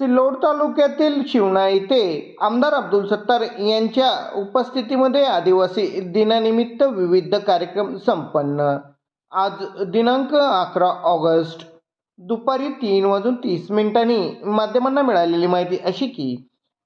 सिल्लोड तालुक्यातील शिवणा येथे आमदार अब्दुल सत्तार यांच्या उपस्थितीमध्ये आदिवासी दिनानिमित्त विविध कार्यक्रम संपन्न. आज दिनांक अकरा ऑगस्ट दुपारी तीन वाजून तीस मिनिटांनी माध्यमांना मिळालेली माहिती अशी की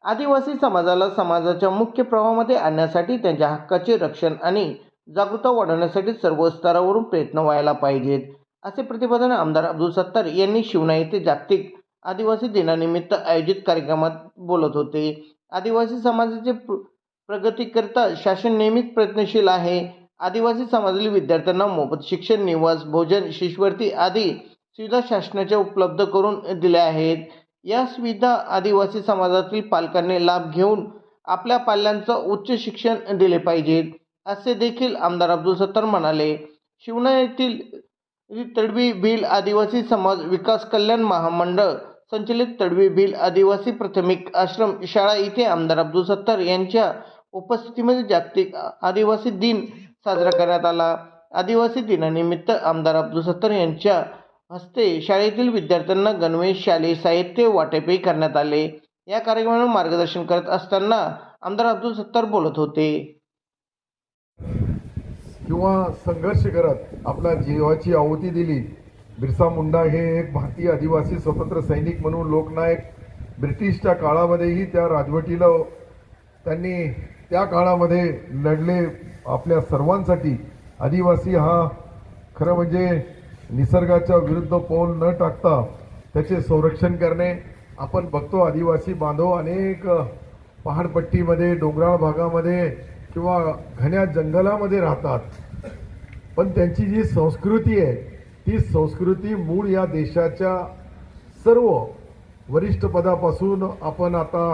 आदिवासी समाजाला समाजाच्या मुख्य प्रवाहामध्ये आणण्यासाठी त्यांच्या हक्काचे रक्षण आणि जागृता वाढवण्यासाठी सर्व स्तरावरून प्रयत्न व्हायला पाहिजेत असे प्रतिपादन आमदार अब्दुल सत्तार यांनी शिवना येथे जागतिक आदिवासी दिनानिमित्त आयोजित कार्यक्रमात बोलत होते. आदिवासी समाजाचे प्र प्रगतीकरता शासन नेहमीच प्रयत्नशील आहे. आदिवासी समाजातील विद्यार्थ्यांना मोफत शिक्षण निवास भोजन शिष्यवृत्ती आदी सुविधा शासनाच्या उपलब्ध करून दिल्या आहेत. या सुविधा आदिवासी समाजातील पालकांनी लाभ घेऊन आपल्या पाल्यांचं उच्च शिक्षण दिले पाहिजेत असे देखील आमदार अब्दुल सत्तार म्हणाले. शिवना येथील तडवी भील आदिवासी समाज विकास कल्याण महामंडळ संचलित तडवी भील आदिवासी प्राथमिक आश्रम शाळा इथे आमदार अब्दुल सत्तार यांच्या उपस्थितीमध्ये जागतिक आदिवासी दिन साजरा करण्यात आला. आदिवासी दिनानिमित्त आमदार अब्दुल सत्तार यांच्या हस्ते शाळेतील विद्यार्थ्यांना गणवेश शालेय साहित्य वाटपही करण्यात आले. या कार्यक्रमाला मार्गदर्शन करत असताना आमदार अब्दुल सत्तार बोलत होते. किंवा संघर्ष करत आपल्या जीवाची आहुती दिली. बिरसा मुंडा हे एक भारतीय आदिवासी स्वतंत्र सैनिक म्हणून लोकनायक. ब्रिटिशच्या काळामध्येही त्या राजवटीला त्यांनी त्या काळामध्ये लढले आपल्या सर्वांसाठी. आदिवासी हा खरं म्हणजे निसर्गाच्या विरुद्ध पाऊल न टाकता त्याचे संरक्षण करणे. आपण बघतो आदिवासी बांधव अनेक पहाडपट्टीमध्ये डोंगराळ भागामध्ये किंवा घन्या जंगलामध्ये राहतात. पण त्यांची जी संस्कृती आहे ती संस्कृती मूळ या देशाच्या सर्व वरिष्ठ पदापासून आपण आता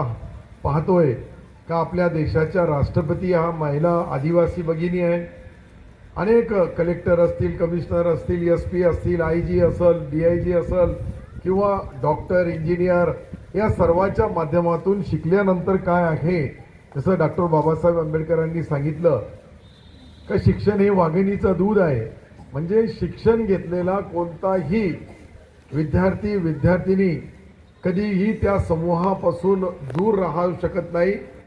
पाहतोय का आपल्या देशाच्या राष्ट्रपती हा महिला आदिवासी भगिनी आहे. अनेक कलेक्टर असतील कमिशनर असतील एस पी असतील आय जी असल डी आय जी असल किंवा डॉक्टर इंजिनियर या सर्वांच्या माध्यमातून शिकल्यानंतर काय आहे? जसं डॉक्टर बाबासाहेब आंबेडकरांनी सांगितलं का शिक्षण हे वाघिणीचं दूध आहे. म्हणजे शिक्षण घेतलेला कोणताही विद्यार्थी विद्यार्थिनी कधीही त्या समूहापासून दूर राहू शकत नाही.